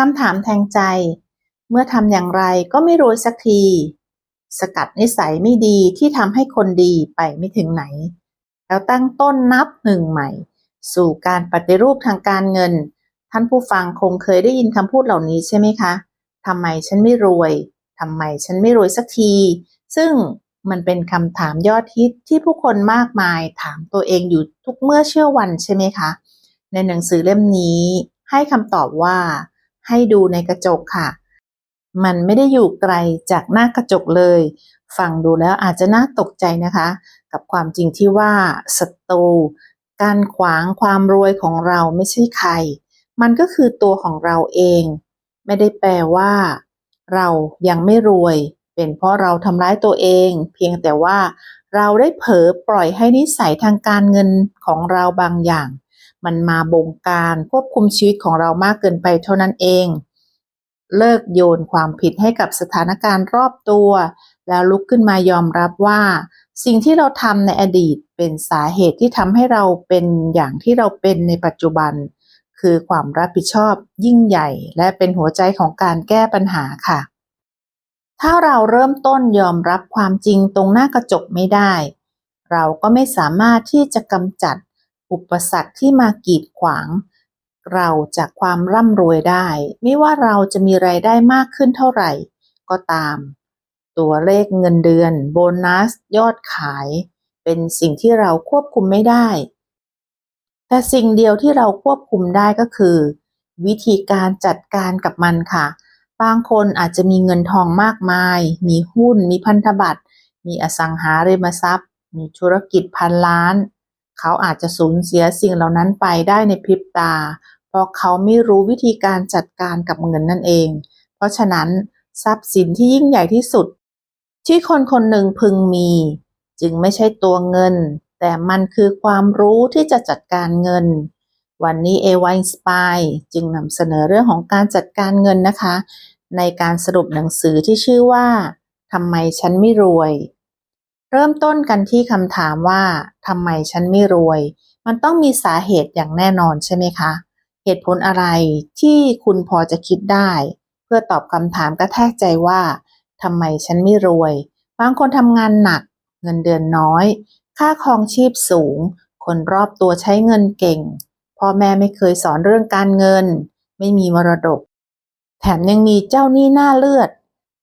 คำถามแทงใจ เมื่อทำอย่างไรก็ไม่รวยสักที สกัดนิสัยไม่ดีที่ทำให้คนดีไปไม่ถึงไหน แล้วตั้งต้นนับหนึ่งใหม่ สู่การปฏิรูปทางการเงิน ท่านผู้ฟังคงเคยได้ยินคำพูดเหล่านี้ใช่ไหมคะทำไมฉันไม่รวยทำไมฉันไม่รวยสักที ซึ่งมันเป็นคำถามยอดฮิตที่ผู้คนมากมายถามตัวเองอยู่ทุกเมื่อเชื่อวันใช่ไหมคะ ในหนังสือเล่มนี้ให้คำตอบว่า ให้ดูในกระจกค่ะ มันไม่ได้อยู่ไกลจากหน้ากระจกเลย ฟังดูแล้วอาจจะน่าตกใจนะคะ กับความจริงที่ว่าศัตรูการขวางความรวยของเราไม่ใช่ใคร มันก็คือตัวของเราเอง ไม่ได้แปลว่า เรายังไม่รวย เป็นเพราะเราทำร้ายตัวเอง เพียงแต่ว่าเราได้เผลอปล่อยให้นิสัยทางการเงินของเราบางอย่าง มันมาบงการควบคุมชีวิตของเรามากเกินไปเท่านั้นเอง เลิกโยนความผิดให้กับสถานการณ์รอบตัว แล้วลุกขึ้นมายอมรับว่า สิ่งที่เราทำในอดีตเป็นสาเหตุที่ทำให้เราเป็นอย่างที่เราเป็นในปัจจุบัน คือความรับผิดชอบยิ่งใหญ่ และเป็นหัวใจของการแก้ปัญหาค่ะ ถ้าเราเริ่มต้นยอมรับความจริงตรงหน้ากระจกไม่ได้ เราก็ไม่สามารถที่จะกำจัด อุปสรรคที่มากีดขวาง เราจากความร่ำรวยได้ ไม่ว่าเราจะมีไรายได้มากขึ้นเท่าไหร่ ก็ตาม ตัวเลขเงินเดือน โบนัส ยอดขาย เป็นสิ่งที่เราควบคุมไม่ได้ แต่สิ่งเดียวที่เราควบคุมได้ก็คือ วิธีการจัดการกับมันค่ะ บางคนอาจจะมีเงินทองมากมาย มีหุ้น มีพันธบัตรมีอสังหาริมทรัพย์ มีธุรกิจพันล้าน เขาอาจจะสูญเสียสิ่งเหล่านั้นไปได้ในพริบตา เพราะเขาไม่รู้วิธีการจัดการกับเงินนั่นเอง เพราะฉะนั้นทรัพย์สินที่ยิ่งใหญ่ที่สุด ที่คนคนหนึ่งพึงมี จึงไม่ใช่ตัวเงิน แต่มันคือความรู้ที่จะจัดการเงิน วันนี้เอว i นสปายจึงนำเสนอเรื่องของการจัดการเงินนะคะ ในการสรุปหนังสือที่ชื่อว่าทำไมฉันไม่รวย เริ่มต้นกันที่คำถามว่าทำไมฉันไม่รวย มันต้องมีสาเหตุอย่างแน่นอนใช่ไหมคะ เหตุผลอะไรที่คุณพอจะคิดได้ เพื่อตอบคำถามกระแทกใจว่าทำไมฉันไม่รวย บางคนทำงานหนัก เงินเดือนน้อย ค่าครองชีพสูง คนรอบตัวใช้เงินเก่ง พ่อแม่ไม่เคยสอนเรื่องการเงิน ไม่มีมรดก แถมยังมีเจ้าหนี้หน้าเลือด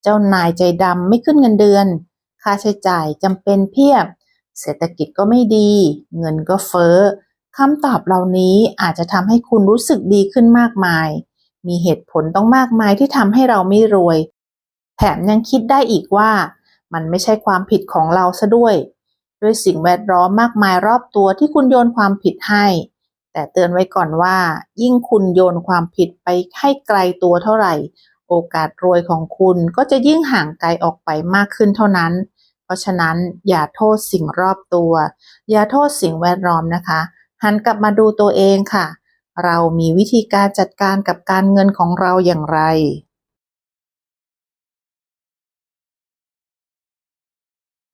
เจ้านายใจดำไม่ขึ้นเงินเดือน ค่าใช้จ่ายจำเป็นเพียบ เศรษฐกิจก็ไม่ดี เงินก็เฟ้อคำตอบเหล่านี้อาจจะทำให้คุณรู้สึกดีขึ้นมากมาย มีเหตุผลต้องมากมายที่ทำให้เราไม่รวย แถมยังคิดได้อีกว่ามันไม่ใช่ความผิดของเราซะด้วย ด้วยสิ่งแวดล้อมมากมายรอบตัวที่คุณโยนความผิดให้ แต่เตือนไว้ก่อนว่า ยิ่งคุณโยนความผิดไปให้ไกลตัวเท่าไหร่ โอกาสรวยของคุณก็จะยิ่งห่างไกลออกไปมากขึ้นเท่านั้น เพราะฉะนั้นอย่าโทษสิ่งรอบตัว อย่าโทษสิ่งแวดล้อมนะคะ หันกลับมาดูตัวเองค่ะ เรามีวิธีการจัดการกับการเงินของเราอย่างไร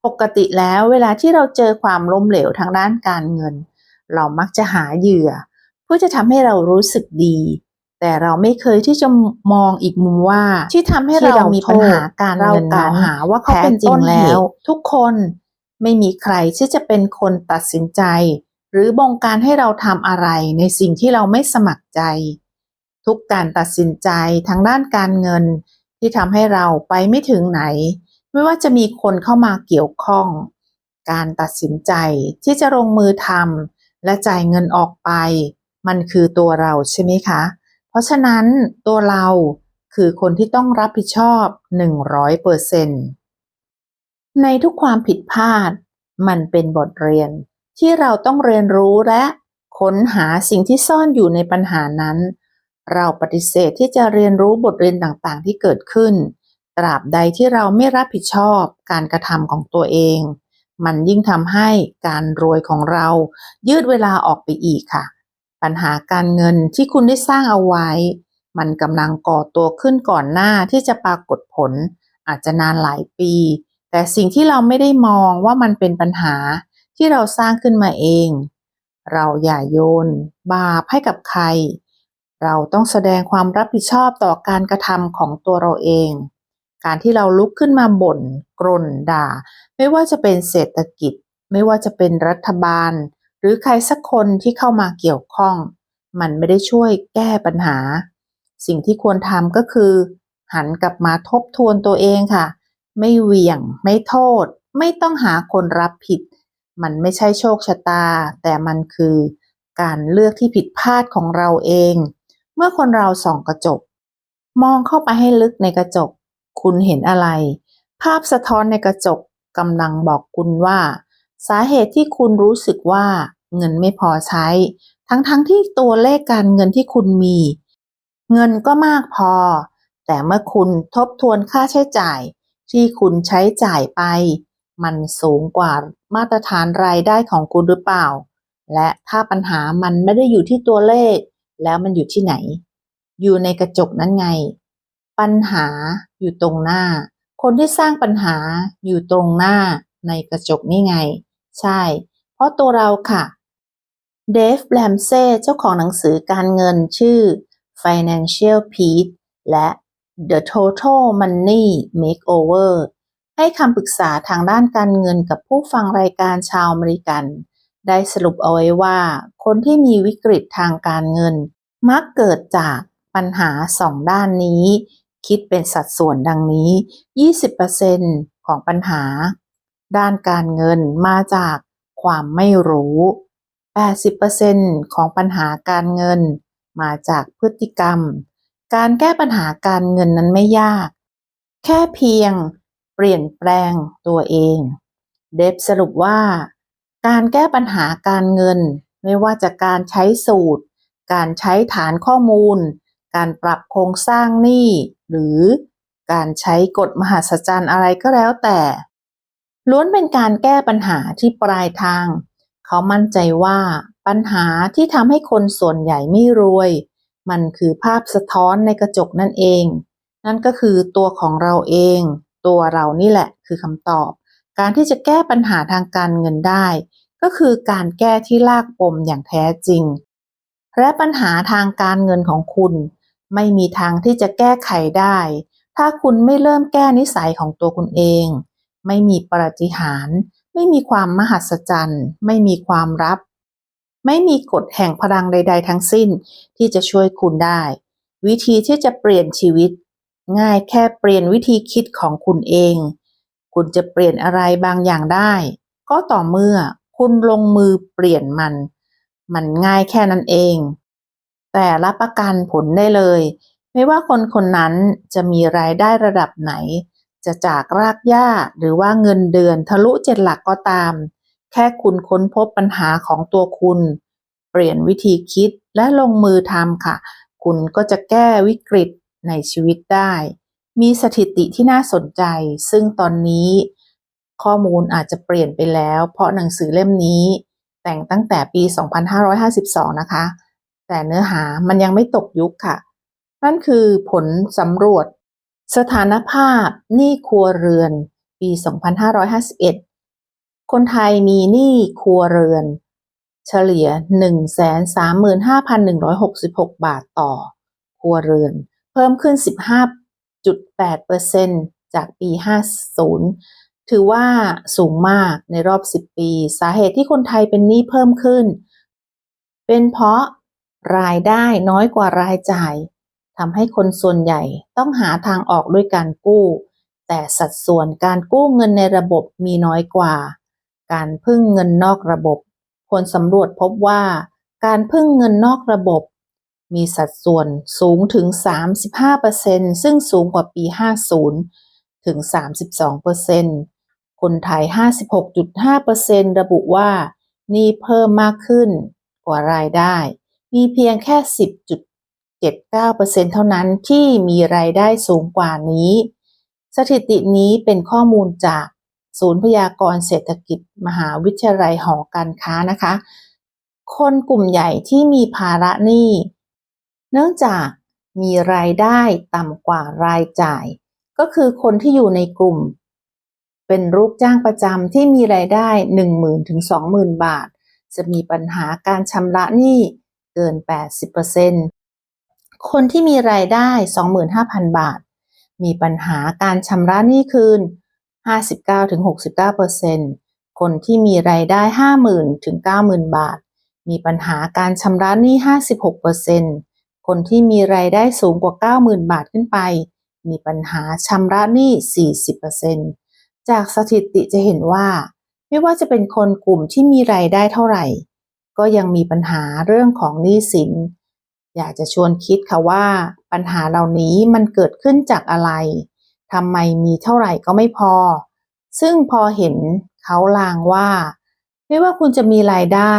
ปกติแล้วเวลาที่เราเจอความล้มเหลวทางด้านการเงิน เรามักจะหาเหยื่อ เพื่อจะทำให้เรารู้สึกดี แต่เราไม่เคยที่จะมองอีกมุมว่า ที่ทำให้เรามีปัญหาการเงินเรากล่าวหาว่าเขาเป็นจริต้งนเหตุแล้วทุกคนไม่มีใครที่จะเป็นคนตัดสินใจ หรือบงการให้เราทำอะไรในสิ่งที่เราไม่สมัครใจ ทุกการตัดสินใจทางด้านการเงิน ที่ทำให้เราไปไม่ถึงไหน ไม่ว่าจะมีคนเข้ามาเกี่ยวข้อง การตัดสินใจที่จะลงมือทำและจ่ายเงินออกไป มันคือตัวเราใช่ไหมคะ เพราะฉะนั้นตัวเราคือคนที่ต้องรับผิดชอบ 100%ในทุกความผิดพลาด มันเป็นบทเรียนที่เราต้องเรียนรู้และค้นหาสิ่งที่ซ่อนอยู่ในปัญหานั้น เราปฏิเสธที่จะเรียนรู้บทเรียนต่างๆ ที่เกิดขึ้น ตราบใดที่เราไม่รับผิดชอบการกระทำของตัวเอง มันยิ่งทำให้การรวยของเรายืดเวลาออกไปอีกค่ะ ปัญหาการเงินที่คุณได้สร้างเอาไว้ มันกำลังก่อตัวขึ้นก่อนหน้าที่จะปรากฏผล อาจจะนานหลายปี แต่สิ่งที่เราไม่ได้มองว่ามันเป็นปัญหาที่เราสร้างขึ้นมาเอง เราอย่าโยน บาปให้กับใคร เราต้องแสดงความรับผิดชอบต่อการกระทำของตัวเราเอง การที่เราลุกขึ้นมาบ่นกรนด่า ไม่ว่าจะเป็นเศรษฐกิจ ไม่ว่าจะเป็นรัฐบาล รือใครสักคนที่เข้ามาเกี่ยวข้อง มันไม่ได้ช่วยแก้ปัญหา สิ่งที่ควรทำก็คือ หันกลับมาทบทวนตัวเองค่ะ ไม่เหวี่ยง ไม่โทษ ไม่ต้องหาคนรับผิด มันไม่ใช่โชคชะตา แต่มันคือการเลือกที่ผิดพลาดของเราเอง เมื่อคนเราส่องกระจก มองเข้าไปให้ลึกในกระจก คุณเห็นอะไร ภาพสะท้อนในกระจกกำลังบอกคุณว่า สาเหตุที่คุณรู้สึกว่าเงินไม่พอใช้ ทั้งๆทที่ตัวเลขการเงินที่คุณมี เงินก็มากพอ แต่เมื่อคุณทบทวนค่าใช้จ่าย ที่คุณใช้จ่ายไป มันสูงกว่ามาตรฐานรายได้ของคุณหรือเปล่า และถ้าปัญหามันไม่ได้อยู่ที่ตัวเลข แล้วมันอยู่ที่ไหน อยู่ในกระจกนั้นไง ปัญหาอยู่ตรงหน้า คนที่สร้างปัญหาอยู่ตรงหน้า ในกระจกนี่ไง ใช่ เพราะตัวเราค่ะเดฟแ a มเซ่เจ้าของหนังสือการเงินชื่อ Financial Peace และ The Total Money Makeover ให้คำปรึกษาทางด้านการเงินกับผู้ฟังรายการชาวอเมริกัน ได้สรุปเอาไว้ว่า คนที่มีวิกฤตทางการเงิน มักเกิดจากปัญหาสองด้านนี้ คิดเป็นสัดส่วนดังนี้ 20%ของปัญหา ด้านการเงินมาจากความไม่รู้ 80%ของปัญหาการเงินมาจากพฤติกรรม การแก้ปัญหาการเงินนั้นไม่ยาก แค่เพียงเปลี่ยนแปลงตัวเอง เดฟสรุปว่า การแก้ปัญหาการเงิน ไม่ว่าจะการใช้สูตร การใช้ฐานข้อมูล การปรับโครงสร้างหนี้ หรือการใช้กฎมหัศจรรย์อะไรก็แล้วแต่ ล้วนเป็นการแก้ปัญหาที่ปลายทาง เขามั่นใจว่าปัญหาที่ทำให้คนส่วนใหญ่ไม่รวย มันคือภาพสะท้อนในกระจกนั่นเอง นั่นก็คือตัวของเราเอง ตัวเรานี่แหละคือคำตอบ การที่จะแก้ปัญหาทางการเงินได้ ก็คือการแก้ที่ลากปมอย่างแท้จริง และปัญหาทางการเงินของคุณ ไม่มีทางที่จะแก้ไขได้ ถ้าคุณไม่เริ่มแก้นิสัยของตัวคุณเอง ไม่มีปาฏิหาริย์ไม่มีความมหัศจรรย์ ไม่มีความรับ ไม่มีกฎแห่งพลังใด ๆ ทั้งสิ้นที่จะช่วยคุณได้ วิธีที่จะเปลี่ยนชีวิต ง่ายแค่เปลี่ยนวิธีคิดของคุณเอง คุณจะเปลี่ยนอะไรบางอย่างได้ ก็ต่อเมื่อคุณลงมือเปลี่ยนมัน มันง่ายแค่นั้นเอง แต่รับประกันผลได้เลย ไม่ว่าคนคนนั้นจะมีรายได้ระดับไหน จะจากรากหญ้าหรือว่าเงินเดือนทะลุเจ็ดหลักก็ตาม แค่คุณค้นพบปัญหาของตัวคุณ เปลี่ยนวิธีคิดและลงมือทำค่ะ คุณก็จะแก้วิกฤตในชีวิตได้ มีสถิติที่น่าสนใจ ซึ่งตอนนี้ ข้อมูลอาจจะเปลี่ยนไปแล้ว เพราะหนังสือเล่มนี้ แต่งตั้งแต่ปี 2552 นะคะ แต่เนื้อหามันยังไม่ตกยุคค่ะ นั่นคือผลสำรวจ สถานภาพหนี้ครัวเรือน ปี 2551 คนไทยมีหนี้ครัวเรือน เฉลี่ย 135,166 บาทต่อ ครัวเรือน เพิ่มขึ้น 15.8%จากปี 50 ถือว่าสูงมากในรอบ 10 ปี สาเหตุที่คนไทยเป็นหนี้เพิ่มขึ้น เป็นเพราะรายได้น้อยกว่ารายจ่าย ทำให้คนส่วนใหญ่ต้องหาทางออกด้วยการกู้ แต่สัดส่วนการกู้เงินในระบบมีน้อยกว่า การพึ่งเงินนอกระบบ ผลสำรวจพบว่า การพึ่งเงินนอกระบบ มีสัดส่วนสูงถึง 35%ซึ่งสูงกว่าปี 50 ถึง 32%คนไทย 56.5%ระบุว่าหนี้เพิ่มมากขึ้นกว่ารายได้ มีเพียงแค่ 79%เท่านั้นที่มีรายได้สูงกว่านี้ สถิตินี้เป็นข้อมูลจากศูนย์พยากรณ์เศรษฐกิจมหาวิทยาลัยหอการค้านะคะ คนกลุ่มใหญ่ที่มีภาระหนี้ เนื่องจากมีรายได้ต่ำกว่ารายจ่าย ก็คือคนที่อยู่ในกลุ่ม เป็นลูกจ้างประจำที่มีรายได้ 10,000ถึง20,000 บาท จะมีปัญหาการชำระหนี้เกิน 80% คนที่มีรายได้ 25,000 บาท มีปัญหาการชำระหนี้คืน 59-69%คนที่มีรายได้ 50,000ถึง90,000 บาท มีปัญหาการชำระหนี้ 56%คนที่มีรายได้สูงกว่า 90,000 บาทขึ้นไป มีปัญหาชำระหนี้ 40%จากสถิติจะเห็นว่า ไม่ว่าจะเป็นคนกลุ่มที่มีรายได้เท่าไหร่ ก็ยังมีปัญหาเรื่องของหนี้สิน อยากจะชวนคิดค่ะว่าปัญหาเหล่านี้มันเกิดขึ้นจากอะไรทำไมมีเท่าไหร่ก็ไม่พอ ซึ่งพอเห็นเขาลางว่า ไม่ว่าคุณจะมีรายได้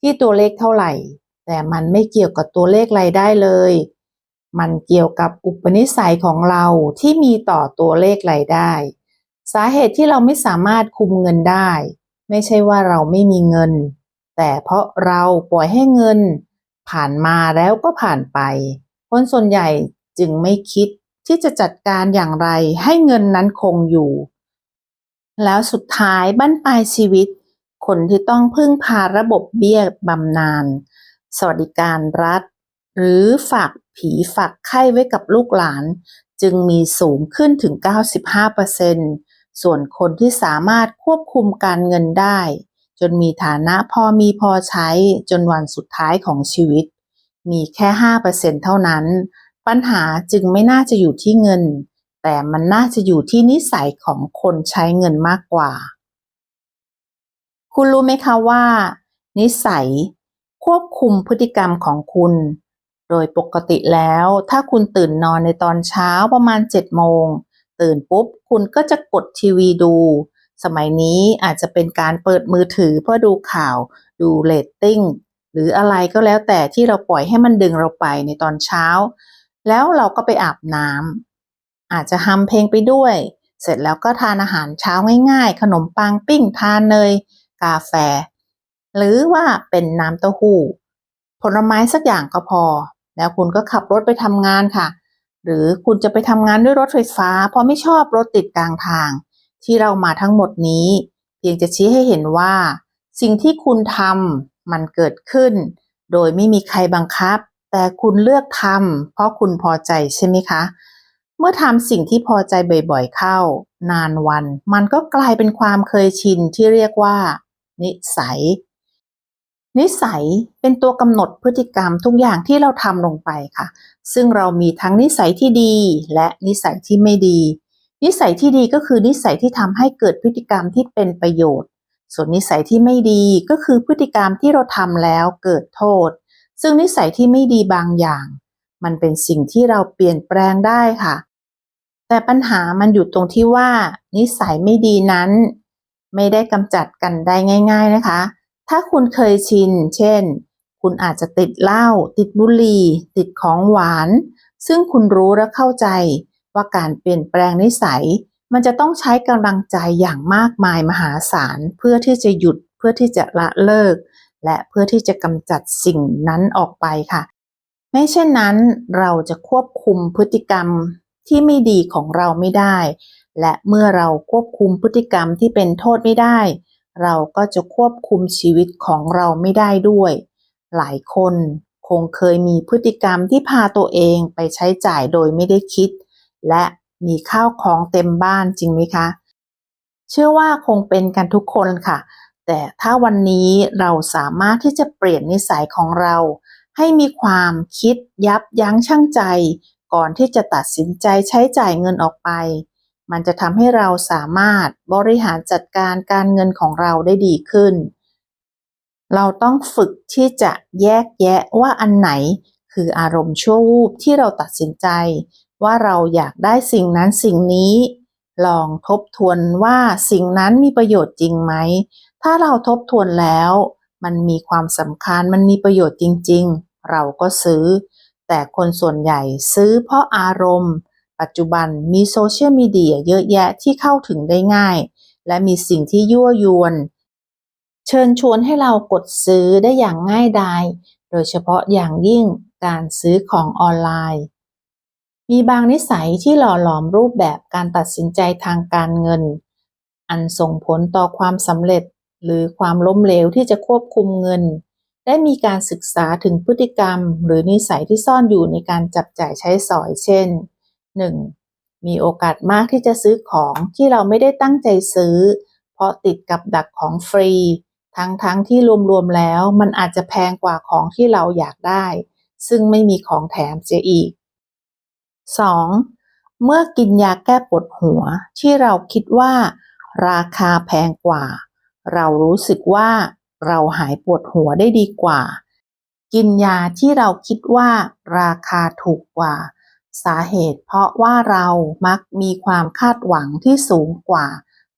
ที่ตัวเลขเท่าไหร่ แต่มันไม่เกี่ยวกับตัวเลขรายได้เลย มันเกี่ยวกับอุปนิสัยของเราที่มีต่อตัวเลขรายได้ สาเหตุที่เราไม่สามารถคุมเงินได้ ไม่ใช่ว่าเราไม่มีเงิน แต่เพราะเราปล่อยให้เงิน ผ่านมาแล้วก็ผ่านไป คนส่วนใหญ่จึงไม่คิดที่จะจัดการอย่างไรให้เงินนั้นคงอยู่ แล้วสุดท้ายบั้นปลายชีวิต คนที่ต้องพึ่งพาระบบเบี้ยบำนาญสวัสดิการรัฐ หรือฝากผีฝากไข้ไว้กับลูกหลาน จึงมีสูงขึ้นถึง 95%ส่วนคนที่สามารถควบคุมการเงินได้ จนมีฐานะพอมีพอใช้จนวันสุดท้ายของชีวิต มีแค่ 5%เท่านั้น ปัญหาจึงไม่น่าจะอยู่ที่เงิน แต่มันน่าจะอยู่ที่นิสัยของคนใช้เงินมากกว่า คุณรู้ไหมคะว่า นิสัยควบคุมพฤติกรรมของคุณ โดยปกติแล้วถ้าคุณตื่นนอนในตอนเช้าประมาณ7โมง ตื่นปุ๊บ คุณก็จะกดทีวีดู สมัยนี้อาจจะเป็นการเปิดมือถือเพื่อดูข่าวดูเรตติ้งหรืออะไรก็แล้วแต่ที่เราปล่อยให้มันดึงเราไปในตอนเช้า แล้วเราก็ไปอาบน้ำอาจจะฮัมเพลงไปด้วย เสร็จแล้วก็ทานอาหารเช้าง่ายๆ ขนมปังปิ้งทานเนยกาแฟ หรือว่าเป็นน้ำเต้าหู้ผลไม้สักอย่างก็พอ แล้วคุณก็ขับรถไปทำงานค่ะ หรือคุณจะไปทำงานด้วยรถไฟฟ้า เพราะไม่ชอบรถติดกลางทาง ที่เรามาทั้งหมดนี้ เพียงจะชี้ให้เห็นว่า สิ่งที่คุณทำมันเกิดขึ้น โดยไม่มีใครบังคับ แต่คุณเลือกทำเพราะคุณพอใจใช่ไหมคะ เมื่อทำสิ่งที่พอใจบ่อยๆเข้า นานวัน มันก็กลายเป็นความเคยชินที่เรียกว่า นิสัย นิสัยเป็นตัวกำหนดพฤติกรรมทุกอย่างที่เราทำลงไปค่ะ ซึ่งเรามีทั้งนิสัยที่ดีและนิสัยที่ไม่ดี นิสัยที่ดีก็คือนิสัยที่ทำให้เกิดพฤติกรรมที่เป็นประโยชน์ ส่วนนิสัยที่ไม่ดีก็คือพฤติกรรมที่เราทำแล้วเกิดโทษ ซึ่งนิสัยที่ไม่ดีบางอย่าง มันเป็นสิ่งที่เราเปลี่ยนแปลงได้ค่ะ แต่ปัญหามันอยู่ตรงที่ว่า นิสัยไม่ดีนั้น ไม่ได้กำจัดกันได้ง่าย ๆนะคะ ถ้าคุณเคยชิน เช่น คุณอาจจะติดเหล้าติดบุหรี่ติดของหวาน ซึ่งคุณรู้และเข้าใจ ว่าการเปลี่ยนแปลงนิสัย มันจะต้องใช้กำลังใจอย่างมากมายมหาศาล เพื่อที่จะหยุดเพื่อที่จะละเลิก และเพื่อที่จะกำจัดสิ่งนั้นออกไปค่ะ ไม่เช่นนั้นเราจะควบคุมพฤติกรรมที่ไม่ดีของเราไม่ได้ และเมื่อเราควบคุมพฤติกรรมที่เป็นโทษไม่ได้ เราก็จะควบคุมชีวิตของเราไม่ได้ด้วย หลายคนคงเคยมีพฤติกรรมที่พาตัวเองไปใช้จ่ายโดยไม่ได้คิด และมีข้าวของเต็มบ้านจริงไหมคะ เชื่อว่าคงเป็นกันทุกคนค่ะ แต่ถ้าวันนี้เราสามารถที่จะเปลี่ยนนิสัยของเรา ให้มีความคิดยับยั้งชั่งใจ ก่อนที่จะตัดสินใจใช้จ่ายเงินออกไป มันจะทำให้เราสามารถบริหารจัดการการเงินของเราได้ดีขึ้น เราต้องฝึกที่จะแยกแยะว่าอันไหนคืออารมณ์ชั่ววูบที่เราตัดสินใจ ว่าเราอยากได้สิ่งนั้นสิ่งนี้ ลองทบทวนว่าสิ่งนั้นมีประโยชน์จริงไหม ถ้าเราทบทวนแล้ว มันมีความสำคัญมันมีประโยชน์จริง ๆ เราก็ซื้อ แต่คนส่วนใหญ่ซื้อเพราะอารมณ์ ปัจจุบันมีโซเชียลมีเดียเยอะแยะที่เข้าถึงได้ง่าย และมีสิ่งที่ยั่วยวน เชิญชวนให้เรากดซื้อได้อย่างง่ายดาย โดยเฉพาะอย่างยิ่งการซื้อของออนไลน์ มีบางนิสัยที่หล่อหลอมรูปแบบการตัดสินใจทางการเงิน อันส่งผลต่อความสำเร็จหรือความล้มเหลวที่จะควบคุมเงิน ได้มีการศึกษาถึงพฤติกรรม หรือนิสัยที่ซ่อนอยู่ในการจับจ่ายใช้สอยเช่น 1. มีโอกาสมากที่จะซื้อของที่เราไม่ได้ตั้งใจซื้อ เพราะติดกับดักของฟรี ทั้งๆทที่รวมๆแล้วมันอาจจะแพงกว่าของที่เราอยากได้ ซึ่งไม่มีของแถมเสียอีก 2. เมื่อกินยาแก้ปวดหัวที่เราคิดว่า ราคาแพงกว่า เรารู้สึกว่าเราหายปวดหัวได้ดีกว่า กินยาที่เราคิดว่า ราคาถูกกว่า สาเหตุเพราะว่าเรามักมีความคาดหวังที่สูงกว่า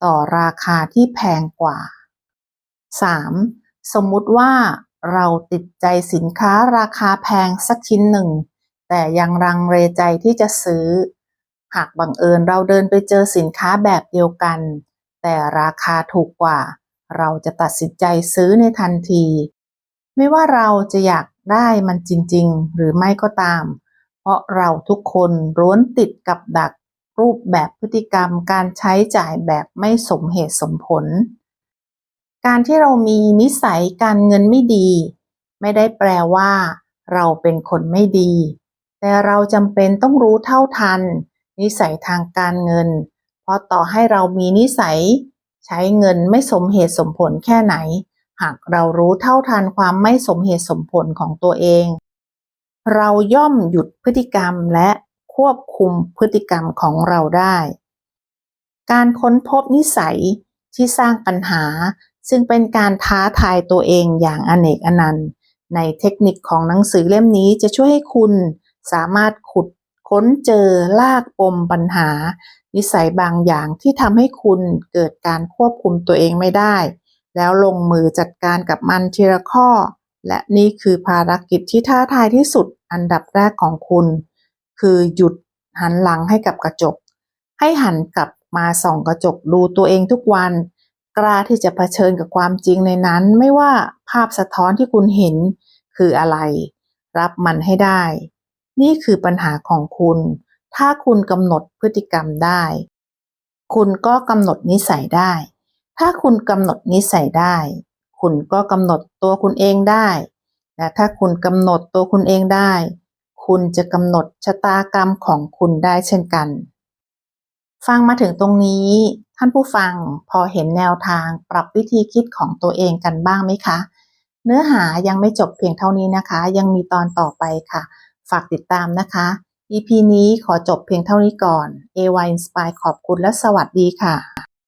ต่อราคาที่แพงกว่า 3. สมมุติว่าเราติดใจสินค้าราคาแพงสักชิ้นหนึ่ง แต่ยังรังเรใจที่จะซื้อ หากบังเอิญเราเดินไปเจอสินค้าแบบเดียวกัน แต่ราคาถูกกว่า เราจะตัดสินใจซื้อในทันที ไม่ว่าเราจะอยากได้มันจริง ๆ หรือไม่ก็ตาม เพราะเราทุกคนร้วนติดกับดักรูปแบบพฤติกรรมการใช้จ่ายแบบไม่สมเหตุสมผล การที่เรามีนิสัยการเงินไม่ดี ไม่ได้แปลว่า เราเป็นคนไม่ดี แต่เราจำเป็นต้องรู้เท่าทัน นิสัยทางการเงิน เพราะต่อให้เรามีนิสัย ใช้เงินไม่สมเหตุสมผลแค่ไหน หากเรารู้เท่าทันความไม่สมเหตุสมผลของตัวเอง เราย่อมหยุดพฤติกรรมและควบคุมพฤติกรรมของเราได้ การค้นพบนิสัยที่สร้างปัญหาซึ่งเป็นการท้าทายตัวเองอย่างอเนกอนันต์ ในเทคนิคของหนังสือเล่มนี้จะช่วยให้คุณ สามารถขุดค้นเจอลากปมปัญหา นิสัยบางอย่างที่ทำให้คุณเกิดการควบคุมตัวเองไม่ได้ แล้วลงมือจัดการกับมันทีละข้อ และนี่คือภารกิจที่ท้าทายที่สุดอันดับแรกของคุณ คือหยุดหันหลังให้กับกระจก ให้หันกลับมาส่องกระจกดูตัวเองทุกวัน กล้าที่จะเผชิญกับความจริงในนั้น ไม่ว่าภาพสะท้อนที่คุณเห็นคืออะไร รับมันให้ได้ นี่คือปัญหาของคุณ ถ้าคุณกำหนดพฤติกรรมได้ คุณก็กำหนดนิสัยได้ ถ้าคุณกำหนดนิสัยได้ คุณก็กำหนดตัวคุณเองได้ และถ้าคุณกำหนดตัวคุณเองได้ คุณจะกำหนดชะตากรรมของคุณได้เช่นกัน ฟังมาถึงตรงนี้ ท่านผู้ฟังพอเห็นแนวทางปรับวิธีคิดของตัวเองกันบ้างไหมคะ เนื้อหายังไม่จบเพียงเท่านี้นะคะ ยังมีตอนต่อไปค่ะ ฝากติดตามนะคะ EP นี้ขอจบเพียงเท่านี้ก่อน AY Inspire ขอบคุณและสวัสดีค่ะ